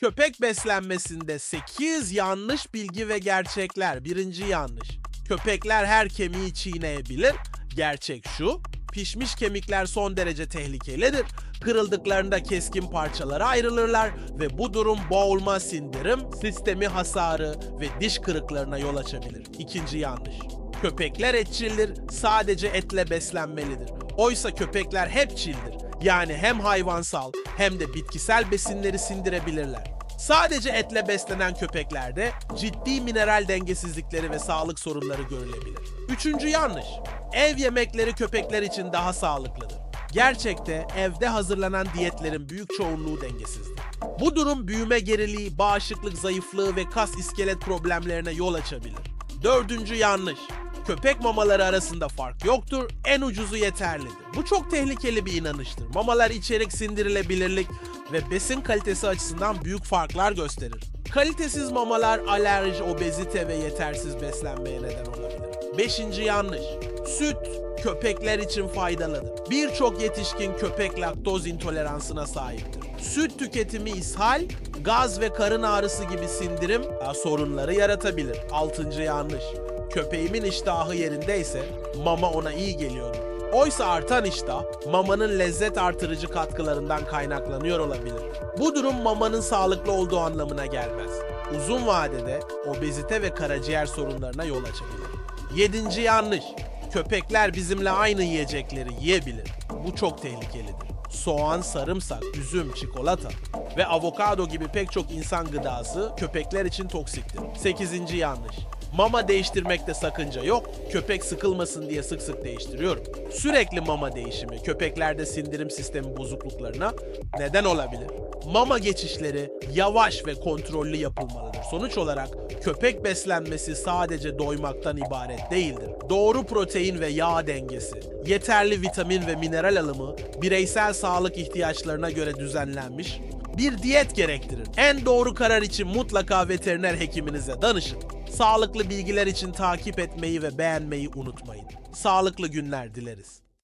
Köpek beslenmesinde 8 yanlış bilgi ve gerçekler. Birinci yanlış. Köpekler her kemiği çiğneyebilir. Gerçek şu. Pişmiş kemikler son derece tehlikelidir. Kırıldıklarında keskin parçalara ayrılırlar ve bu durum boğulma sindirim, sistemi hasarı ve diş kırıklarına yol açabilir. İkinci yanlış. Köpekler etçildir, sadece etle beslenmelidir. Oysa köpekler hepçildir. Yani hem hayvansal hem de bitkisel besinleri sindirebilirler. Sadece etle beslenen köpeklerde ciddi mineral dengesizlikleri ve sağlık sorunları görülebilir. Üçüncü yanlış. Ev yemekleri köpekler için daha sağlıklıdır. Gerçekte evde hazırlanan diyetlerin büyük çoğunluğu dengesizdir. Bu durum büyüme geriliği, bağışıklık zayıflığı ve kas iskelet problemlerine yol açabilir. Dördüncü yanlış. Köpek mamaları arasında fark yoktur, en ucuzu yeterlidir. Bu çok tehlikeli bir inanıştır. Mamalar içerik sindirilebilirlik ve besin kalitesi açısından büyük farklar gösterir. Kalitesiz mamalar alerji, obezite ve yetersiz beslenmeye neden olabilir. Beşinci yanlış. Süt köpekler için faydalıdır. Birçok yetişkin köpek laktoz intoleransına sahiptir. Süt tüketimi ishal, gaz ve karın ağrısı gibi sindirim e, sorunları yaratabilir. Altıncı yanlış. Köpeğimin iştahı yerindeyse mama ona iyi geliyordur. Oysa artan iştah mamanın lezzet artırıcı katkılarından kaynaklanıyor olabilir. Bu durum mamanın sağlıklı olduğu anlamına gelmez. Uzun vadede obezite ve karaciğer sorunlarına yol açabilir. Yedinci yanlış. Köpekler bizimle aynı yiyecekleri yiyebilir. Bu çok tehlikelidir. Soğan, sarımsak, üzüm, çikolata ve avokado gibi pek çok insan gıdası köpekler için toksiktir. 8. yanlış. Mama değiştirmekte sakınca yok. Köpek sıkılmasın diye sık sık değiştiriyorum. Sürekli mama değişimi köpeklerde sindirim sistemi bozukluklarına neden olabilir. Mama geçişleri yavaş ve kontrollü yapılmalıdır. Sonuç olarak köpek beslenmesi sadece doymaktan ibaret değildir. Doğru protein ve yağ dengesi, yeterli vitamin ve mineral alımı bireysel sağlık ihtiyaçlarına göre düzenlenmiş bir diyet gerektirir. En doğru karar için mutlaka veteriner hekiminize danışın. Sağlıklı bilgiler için takip etmeyi ve beğenmeyi unutmayın. Sağlıklı günler dileriz.